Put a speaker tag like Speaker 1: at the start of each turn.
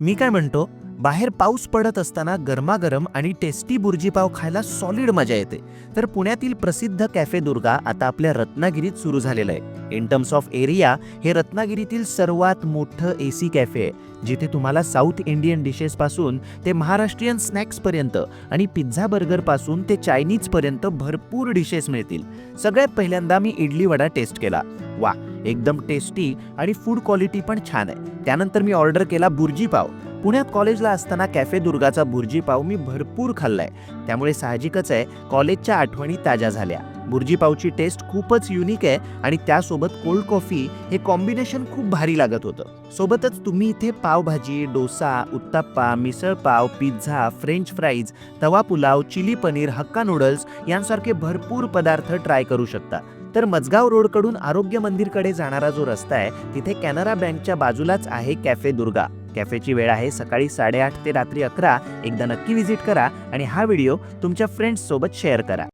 Speaker 1: मी काय म्हणतो बाहेर पाऊस पडत असताना गरमागरम आणि टेस्टी बुर्जीपाव खायला सॉलिड मजा येते. तर पुण्यातील प्रसिद्ध कॅफे दुर्गा आता आपल्या रत्नागिरीत सुरू झालेलं आहे. इन टर्म्स ऑफ एरिया हे रत्नागिरीतील सर्वात मोठं ए सी कॅफे आहे जिथे तुम्हाला साऊथ इंडियन डिशेसपासून ते महाराष्ट्रीयन स्नॅक्सपर्यंत आणि पिझ्झा बर्गरपासून ते चायनीजपर्यंत भरपूर डिशेस मिळतील. सगळ्यात पहिल्यांदा मी इडली वडा टेस्ट केला. वा एकदम टेस्टी आणि फूड क्वालिटी पण छान आहे. त्यानंतर मी ऑर्डर केला बुर्जी पाव. पुण्यात कॉलेजला असताना कॅफे दुर्गाचा बुर्जी पाव मी भरपूर खाल्लाय. त्यामुळे साहजिकच आहे कॉलेजच्या आठवणी ताज्या झाल्या. बुर्जी पावची टेस्ट खूपच युनिक आहे आणि त्यासोबत कोल्ड कॉफी हे कॉम्बिनेशन खूप भारी लागत होतं. सोबतच तुम्ही इथे pav bhaji dosa uttapam misal pav pizza French fries tawa pulao chilli paneer hakka noodles यांसारखे भरपूर पदार्थ ट्राय करू शकता. तर मजगाव रोडकडून आरोग्य मंदिरकडे जाणारा जो रस्ता आहे तिथे कॅनरा बँकच्या बाजूलाच आहे कॅफे दुर्गा. कॅफेची वेळ आहे सकाळी साडेआठ ते रात्री अकरा. एकदा नक्की व्हिजिट करा आणि हा व्हिडिओ तुमच्या फ्रेंड्ससोबत शेअर करा.